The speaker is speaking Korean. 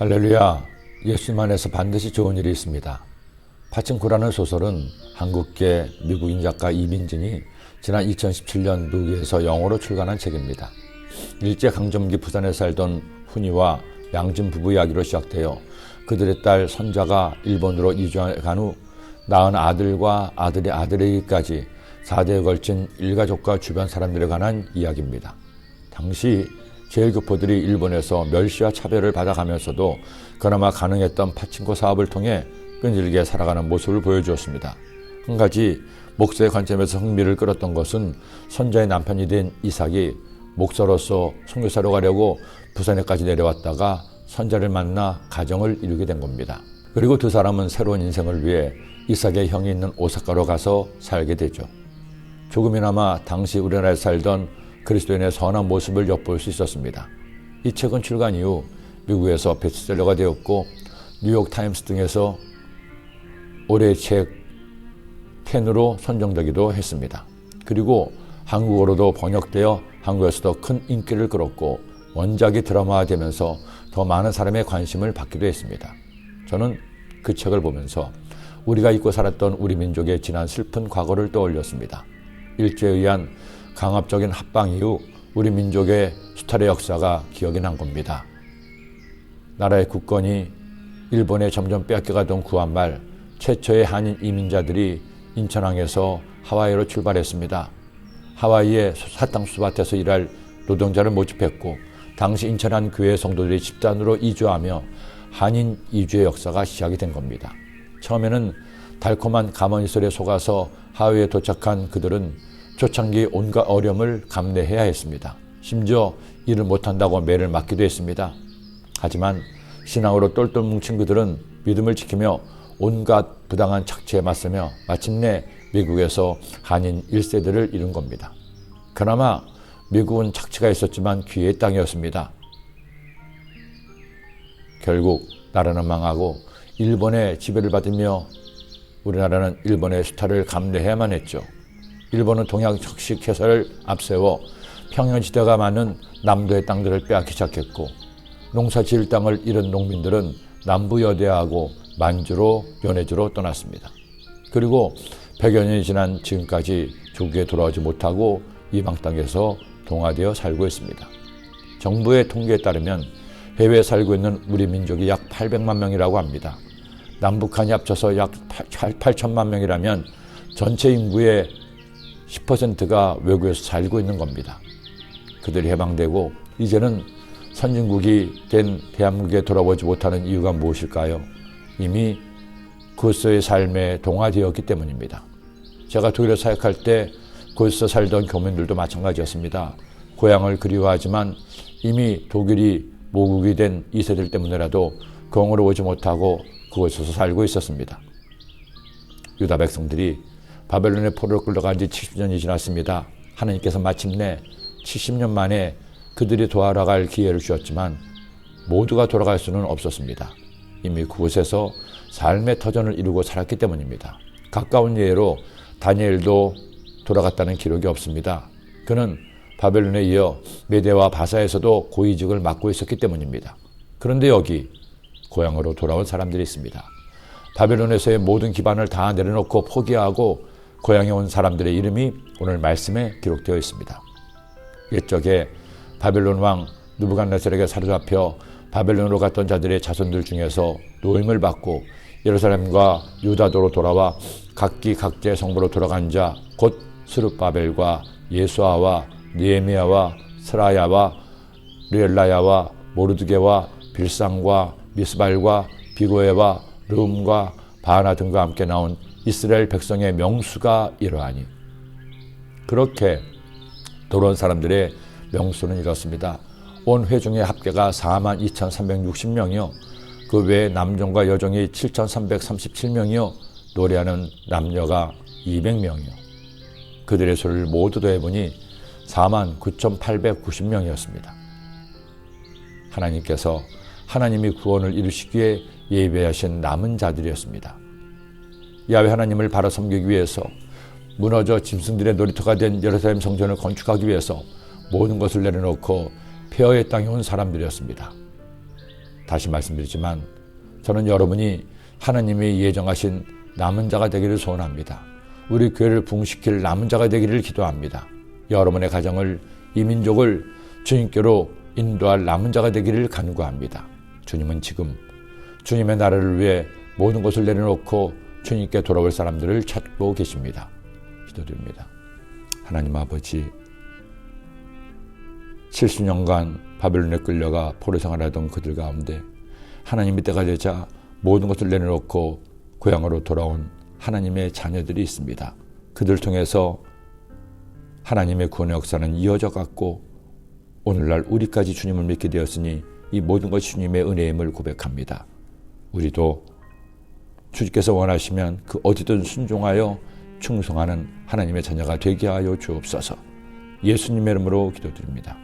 할렐루야, 예수님 안에서 반드시 좋은 일이 있습니다. 파친코라는 소설은 한국계 미국인 작가 이민진이 지난 2017년 미국에서 영어로 출간한 책입니다. 일제강점기 부산에 살던 훈이와 양진 부부 이야기로 시작되어 그들의 딸 선자가 일본으로 이주한 후 낳은 아들과 아들의 아들에게까지 4대에 걸친 일가족과 주변 사람들에 관한 이야기입니다. 당시 제일교포들이 일본에서 멸시와 차별을 받아가면서도 그나마 가능했던 파친코 사업을 통해 끈질기게 살아가는 모습을 보여주었습니다. 한 가지 목사의 관점에서 흥미를 끌었던 것은 선자의 남편이 된 이삭이 목사로서 선교사로 가려고 부산에까지 내려왔다가 선자를 만나 가정을 이루게 된 겁니다. 그리고 두 사람은 새로운 인생을 위해 이삭의 형이 있는 오사카로 가서 살게 되죠. 조금이나마 당시 우리나라에 살던 그리스도인의 선한 모습을 엿볼 수 있었습니다. 이 책은 출간 이후 미국에서 베스트셀러가 되었고 뉴욕 타임스 등에서 올해의 책 10으로 선정되기도 했습니다. 그리고 한국어로도 번역되어 한국에서도 큰 인기를 끌었고 원작이 드라마화되면서 더 많은 사람의 관심을 받기도 했습니다. 저는 그 책을 보면서 우리가 잊고 살았던 우리 민족의 지난 슬픈 과거를 떠올렸습니다. 일제에 의한 강압적인 합방 이후 우리 민족의 수탈의 역사가 기억이 난 겁니다. 나라의 국권이 일본에 점점 빼앗겨가던 구한말 최초의 한인 이민자들이 인천항에서 하와이로 출발했습니다. 하와이의 사탕수밭에서 일할 노동자를 모집했고 당시 인천한 교회 성도들이 집단으로 이주하며 한인 이주의 역사가 시작이 된 겁니다. 처음에는 달콤한 가머니설에 속아서 하와이에 도착한 그들은 초창기 온갖 어려움을 감내해야 했습니다. 심지어 일을 못한다고 매를 맞기도 했습니다. 하지만 신앙으로 똘똘 뭉친 그들은 믿음을 지키며 온갖 부당한 착취에 맞서며 마침내 미국에서 한인 1세대를 이룬 겁니다. 그나마 미국은 착취가 있었지만 기회의 땅이었습니다. 결국 나라는 망하고 일본의 지배를 받으며 우리나라는 일본의 수탈을 감내해야만 했죠. 일본은 동양 적식 해설을 앞세워 평양지대가 많은 남도의 땅들을 빼앗기 시작했고 농사 지을 땅을 잃은 농민들은 남부 여대하고 만주로 연해주로 떠났습니다. 그리고 100여 년이 지난 지금까지 조국에 돌아오지 못하고 이방 땅에서 동화되어 살고 있습니다. 정부의 통계에 따르면 해외에 살고 있는 우리 민족이 약 800만 명이라고 합니다. 남북한이 합쳐서 약 8천만 명이라면 전체 인구의 10%가 외국에서 살고 있는 겁니다. 그들이 해방되고 이제는 선진국이 된 대한민국에 돌아오지 못하는 이유가 무엇일까요? 이미 그리스도의 삶에 동화되었기 때문입니다. 제가 독일에 사역할 때 그리스도 살던 교민들도 마찬가지였습니다. 고향을 그리워하지만 이미 독일이 모국이 된 이세들 때문에라도 공으로 오지 못하고 그곳에서 살고 있었습니다. 유다 백성들이 바벨론의 포로로 끌려간 지 70년이 지났습니다. 하나님께서 마침내 70년 만에 그들이 돌아갈 기회를 주었지만 모두가 돌아갈 수는 없었습니다. 이미 그곳에서 삶의 터전을 이루고 살았기 때문입니다. 가까운 예로 다니엘도 돌아갔다는 기록이 없습니다. 그는 바벨론에 이어 메대와 바사에서도 고위직을 맡고 있었기 때문입니다. 그런데 여기 고향으로 돌아온 사람들이 있습니다. 바벨론에서의 모든 기반을 다 내려놓고 포기하고 고향에 온 사람들의 이름이 오늘 말씀에 기록되어 있습니다. 옛적에 바벨론 왕 누부갓네살에게 사로잡혀 바벨론으로 갔던 자들의 자손들 중에서 노임을 받고 예루살렘과 유다도로 돌아와 각기 각자의 성부로 돌아간 자 곧 스룹바벨과 예수아와 니에미아와 스라야와 르엘라야와 모르드게와 빌상과 미스발과 비고에와 르움과 바나 등과 함께 나온 이스라엘 백성의 명수가 이러하니 그렇게 돌아온 사람들의 명수는 이렇습니다. 온 회중의 합계가 4만 2,360명이요. 그 외에 남종과 여종이 7,337명이요. 노래하는 남녀가 200명이요. 그들의 수를 모두 더해보니 4만 9,890명이었습니다. 하나님께서 하나님이 구원을 이루시기에 예배하신 남은 자들이었습니다. 야외 하나님을 바로 섬기기 위해서 무너져 짐승들의 놀이터가 된 예루살렘 성전을 건축하기 위해서 모든 것을 내려놓고 폐허의 땅에 온 사람들이었습니다. 다시 말씀드리지만 저는 여러분이 하나님이 예정하신 남은 자가 되기를 소원합니다. 우리 교회를 부흥시킬 남은 자가 되기를 기도합니다. 여러분의 가정을 이 민족을 주님께로 인도할 남은 자가 되기를 간구합니다. 주님은 지금 주님의 나라를 위해 모든 것을 내려놓고 주님께 돌아올 사람들을 찾고 계십니다. 기도드립니다. 하나님 아버지 70년간 바벨론에 끌려가 포로 생활하던 그들 가운데 하나님의 때가 되자 모든 것을 내려놓고 고향으로 돌아온 하나님의 자녀들이 있습니다. 그들 통해서 하나님의 구원의 역사는 이어져 갔고 오늘날 우리까지 주님을 믿게 되었으니 이 모든 것이 주님의 은혜임을 고백합니다. 우리도 주께서 원하시면 그 어디든 순종하여 충성하는 하나님의 자녀가 되게 하여 주옵소서. 예수님의 이름으로 기도드립니다.